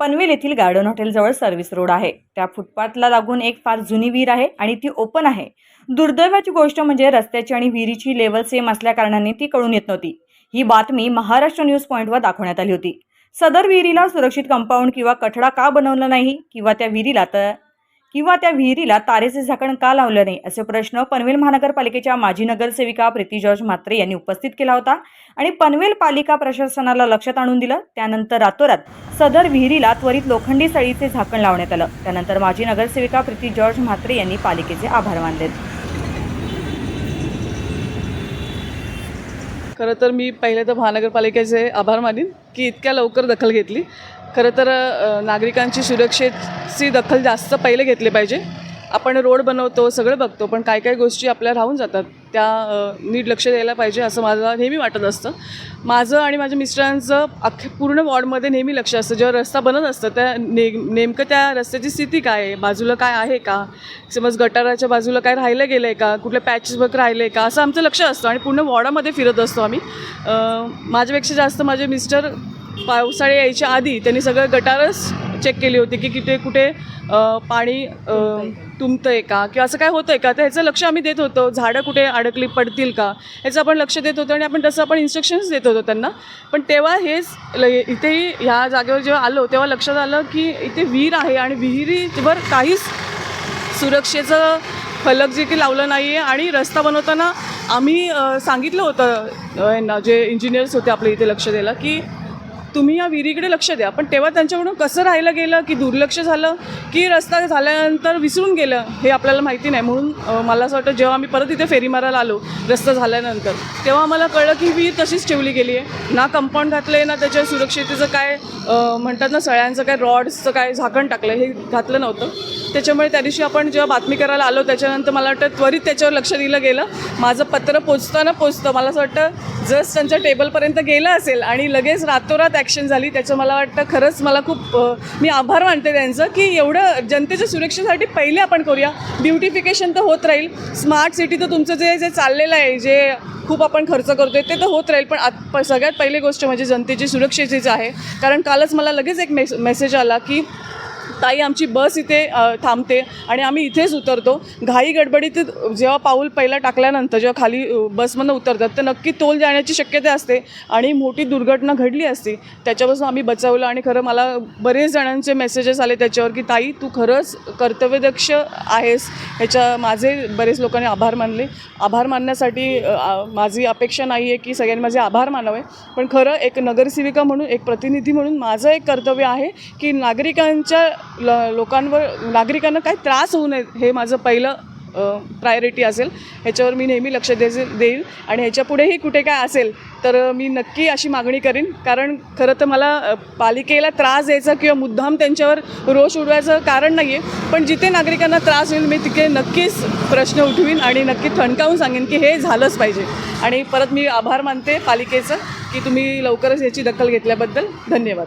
पनवेल येथील garden हॉटेलजवळ service road आहे. त्या फुटपाथला लागून एक फार जुनी विहीर आहे आणि ती ओपन आहे. दुर्दैवाची गोष्ट म्हणजे रस्त्याची आणि विहिरीची लेवल सेम असल्याकारणाने ती कळून येत नव्हती. ही बातमी महाराष्ट्र न्यूज पॉईंटवर दाखवण्यात आली होती. सदर विहिरीला सुरक्षित कंपाऊंड किंवा कठडा का बनवला नाही? किंवा त्या विहिरीला तर किंवा त्या विहिरीला तारेचे झाकण का लावलं नाही? असे प्रश्न पनवेल महानगरपालिकेच्या माजी नगरसेविका प्रीती जॉर्ज म्हात्रे यांनी उपस्थित केला होता. आणि पनवेल पालिका प्रशासनाला लक्षात आणून दिलं. त्यानंतर रातोरात सदर विहिरीला त्वरित लोखंडी सळीचे झाकण लावण्यात आलं. त्यानंतर माजी नगरसेविका प्रीती जॉर्ज म्हात्रे यांनी पालिकेचे आभार मानले. खरं तर मी पहिले तर महानगरपालिकेचे आभार मानीन की इतक्या लवकर दखल घेतली. खरं तर नागरिकांची सुरक्षेची दखल जास्त पहिले घेतली पाहिजे. आपण रोड बनवतो सगळं बघतो पण काय काय गोष्टी आपल्या राहून जातात. त्या नीट लक्ष द्यायला पाहिजे असं मला नेहमी वाटत असतं. माझं आणि माझ्या मिस्टरांचं अख्ख्या पूर्ण वॉर्डमध्ये नेहमी लक्ष असतं. जेव्हा रस्ता बनत असतं त्या ने नेमकं त्या रस्त्याची स्थिती काय आहे? बाजूला काय आहे का? समज गटाराच्या बाजूला काय राहिलं गेलं आहे का? कुठलं पॅचेस वर्क राहिलं आहे का? असं आमचं लक्ष असतं आणि पूर्ण वॉर्डामध्ये फिरत असतो आम्ही. माझ्यापेक्षा जास्त माझे मिस्टर पावसाळे यायच्या आधी त्यांनी सगळं गटारच चेक केली होती की कुठे कुठे पाणी तुंबतं आहे का? किंवा असं काय होतं आहे का? तर ह्याचं लक्ष आम्ही देत होतो. झाडं कुठे अडकली पडतील का? ह्याचं आपण लक्ष देत होतो आणि आपण तसं आपण इन्स्ट्रक्शन्स देत होतो त्यांना. पण तेव्हा हेच इथेही ह्या जागेवर जेव्हा आलो तेव्हा लक्षात आलं की इथे विहीर आहे आणि विहिरीवर काहीच सुरक्षेचं फलक जे की लावलं नाही आहे आणि रस्ता बनवताना आम्ही सांगितलं होतं यांना जे इंजिनियर्स होते आपल्या इथे लक्ष द्यायला की तुम्ही या विहिरीकडे लक्ष द्या. पण तेव्हा त्यांच्याकडून कसं राहिलं गेलं की दुर्लक्ष झालं की रस्ता झाल्यानंतर विसरून गेलं हे आपल्याला माहिती नाही. म्हणून मला असं वाटतं जेव्हा आम्ही परत इथे फेरी मारायला आलो रस्ता झाल्यानंतर तेव्हा आम्हाला कळलं की विहीर तशीच ठेवली गेली आहे. ना कंपाऊंड घातलं आहे ना त्याच्या सुरक्षितेचं काय म्हणतात ना सळ्यांचं काय रॉड्सचं काय झाकण टाकलं हे घातलं नव्हतं. त्याच्यामुळे त्या दिवशी आपण जेव्हा बातमी करायला आलो त्याच्यानंतर मला वाटतं त्वरित त्याच्यावर लक्ष दिलं गेलं. माझं पत्र पोचताना पोचतं. मला असं वाटतं जस्ट त्यांच्या टेबलपर्यंत गेलं असेल आणि लगेच रातोरात ॲक्शन झाली त्याचं मला वाटतं खरंच मला खूप मी आभार मानते त्यांचं की एवढं जनतेच्या सुरक्षेसाठी पहिले आपण करूया. ब्युटिफिकेशन तर होत राहील. स्मार्ट सिटी तर तुमचं जे जे चाललेलं आहे जे खूप आपण खर्च करतोय ते तर होत राहील. पण आत प- सगळ्यात पहिली गोष्ट म्हणजे जनतेची सुरक्षेचीच आहे. कारण कालच मला लगेच एक मेस मेसेज आला की ताई आमची बस इथे थांबते आणि आम्ही इथेच उतरतो. घाई गडबडीत जेव्हा पाऊल पहिला टाकल्यानंतर जेव्हा खाली बसमधनं उतरतात तर नक्की तोल जाण्याची शक्यता असते आणि मोठी दुर्घटना घडली असती त्याच्यापासून आम्ही बचावलं आणि खरं मला बरेच जणांचे मेसेजेस आले त्याच्यावर की ताई तू खरंच कर्तव्यदक्ष आहेस. ह्याच्या माझे बरेच लोकांनी आभार मानले. आभार मानण्यासाठी माझी अपेक्षा नाही आहे की सगळ्यांनी माझे आभार मानावे पण खरं एक नगरसेविका म्हणून एक प्रतिनिधी म्हणून माझं एक कर्तव्य आहे की नागरिकांच्या ल लोकांवर नागरिकांना काही त्रास होऊ नये हे माझं पहिलं प्रायोरिटी असेल. ह्याच्यावर मी नेहमी लक्ष दे देईल आणि ह्याच्यापुढेही कुठे काय असेल तर मी नक्की अशी मागणी करीन. कारण खरं तर मला पालिकेला त्रास द्यायचा किंवा मुद्दाम त्यांच्यावर रोष उडवायचं कारण नाही आहे पण जिथे नागरिकांना त्रास होईल मी तिथे नक्कीच प्रश्न उठवीन आणि नक्की ठणकावून सांगेन की हे झालंच पाहिजे. आणि परत मी आभार मानते पालिकेचं की तुम्ही लवकरच याची दखल घेतल्याबद्दल धन्यवाद.